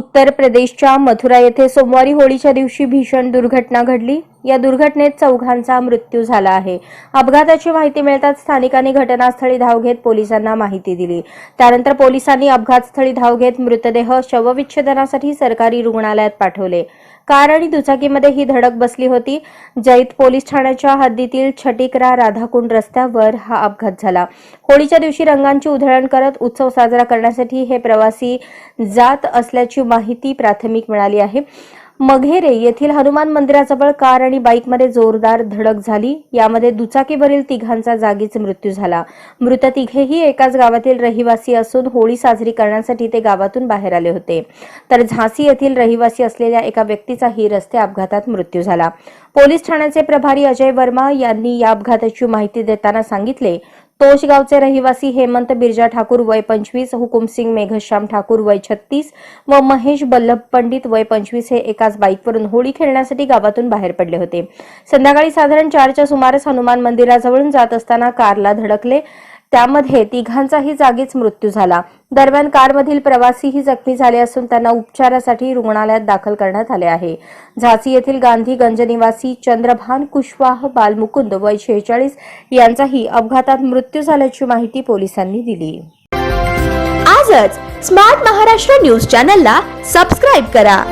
उत्तर प्रदेशच्या मथुरा येथे सोमवारी होळीच्या दिवशी भीषण दुर्घटना घडली. या दुर्घटनेत चौघांचा मृत्यू झाला आहे. अपघाताची माहिती मिळताच स्थानिकांनी घटनास्थळी धाव घेत पोलिसांना माहिती दिली. त्यानंतर पोलिसांनी अपघातस्थळी धाव घेत मृतदेह शवविच्छेदनासाठी सरकारी रुग्णालयात पाठवले. कार आणि दुचाकीमध्ये ही धडक बसली होती. जैत पोलीस ठाण्याच्या हद्दीतील छटिकरा राधाकुंड रस्त्यावर हा अपघात झाला. होळीच्या दिवशी रंगांची उधळण करत उत्सव साजरा करण्यासाठी हे प्रवासी जात असल्याची माहिती प्राथमिक मिळाली आहे. मघेरे येथील हनुमान मंदिराजवळ कार आणि बाईकमध्ये जोरदार धडक झाली. यामध्ये दुचाकीवरील तिघांचा जागीच मृत्यू झाला. मृत तिघेही एकाच गावातील रहिवासी असून होळी साजरी करण्यासाठी ते गावातून बाहेर आले होते. तर झांसी येथील रहिवासी असलेल्या एका व्यक्तीचाही रस्ते अपघातात मृत्यू झाला. पोलीस ठाण्याचे प्रभारी अजय वर्मा यांनी या अपघाताची माहिती देताना सांगितले तोशगावचे रहिवासी हेमंत बिरजा ठाकूर वय पंचवीस हुकुमसिंग मेघश्याम ठाकूर वय छत्तीस व महेश बल्लभ पंडित वय पंचवीस हे एकाच बाईकवरून होळी खेळण्यासाठी गावातून बाहेर पडले होते. संध्याकाळी साधारण चारच्या सुमारास हनुमान मंदिराजवळून जात असताना कारला धडकले. त्यामध्ये तिघांचाही जागीच मृत्यू झाला. दरम्यान कारमधील प्रवासीही जखमी झाले असून त्यांना उपचारासाठी रुग्णालयात दाखल करण्यात आले आहे. झासी येथील गांधीगंज निवासी चंद्रभान कुशवाह बालमुकुंद वय शेहेचाळीस यांचाही अपघातात मृत्यू झाल्याची माहिती पोलिसांनी दिली. आजच स्मार्ट महाराष्ट्र न्यूज चॅनलला सबस्क्राईब करा.